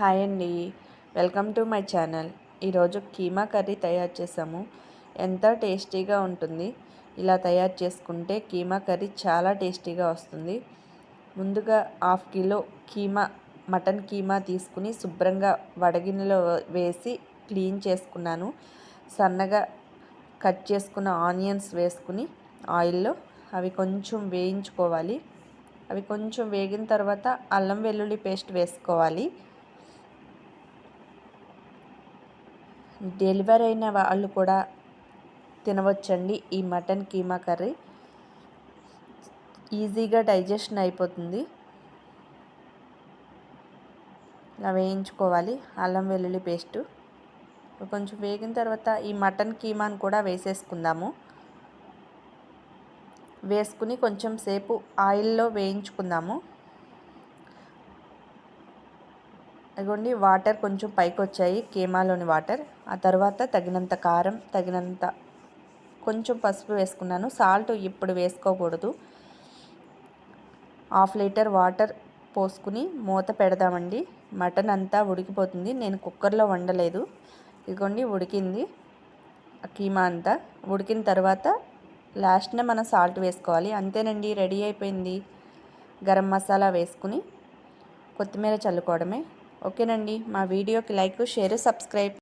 Hi అండి. Welcome to my channel. ఈరోజు keema curry తయారు చేసాము. ఎంతో టేస్టీగా ఉంటుంది? ఇలా తయారు చేసుకుంటే కీమా కర్రీ చాలా టేస్టీగా వస్తుంది. ముందుగా half kilo keema mutton keema తీసుకుని శుభ్రంగా వడగిన్నెలో వేసి క్లీన్ చేసుకున్నాను. సన్నగా కట్ చేసుకున్న ఆనియన్స్ వేసుకుని ఆయిల్లో అవి కొంచెం వేయించుకోవాలి. అవి కొంచెం వేగిన తర్వాత అల్లం వెల్లుల్లి పేస్ట్ వేసుకోవాలి. డెలివరీ అయిన వాళ్ళు కూడా తినవచ్చండి ఈ మటన్ కీమా కర్రీ. ఈజీగా డైజెషన్ అయిపోతుంది. ఇలా వేయించుకోవాలి. అల్లం వెల్లుల్లి పేస్టు. కొంచెం వేగిన తర్వాత ఈ మటన్ కీమాను కూడా వేసేసుకుందాము. వేసుకుని కొంచెం సేపు ఆయిల్లో వేయించుకుందాము. అదిగోండి వాటర్ కొంచెం పైకి వచ్చాయి కీమాలోని వాటర్. ఆ తర్వాత తగినంత కారం తగినంత కొంచెం పసుపు వేసుకున్నాను. సాల్ట్ ఇప్పుడు వేసుకోకూడదు. హాఫ్ లీటర్ వాటర్ పోసుకుని మూత పెడదామండి. మటన్ అంతా ఉడికిపోతుంది. నేను కుక్కర్లో వండలేదు. ఇదిగోండి ఉడికింది. కీమా అంతా ఉడికిన తర్వాత లాస్ట్నే మనం సాల్ట్ వేసుకోవాలి. అంతేనండి రెడీ అయిపోయింది. గరం మసాలా వేసుకుని కొత్తిమీర చల్లుకోవడమే. ఓకేనండి. మా వీడియోకి లైక్ షేర్ సబ్స్క్రైబ్.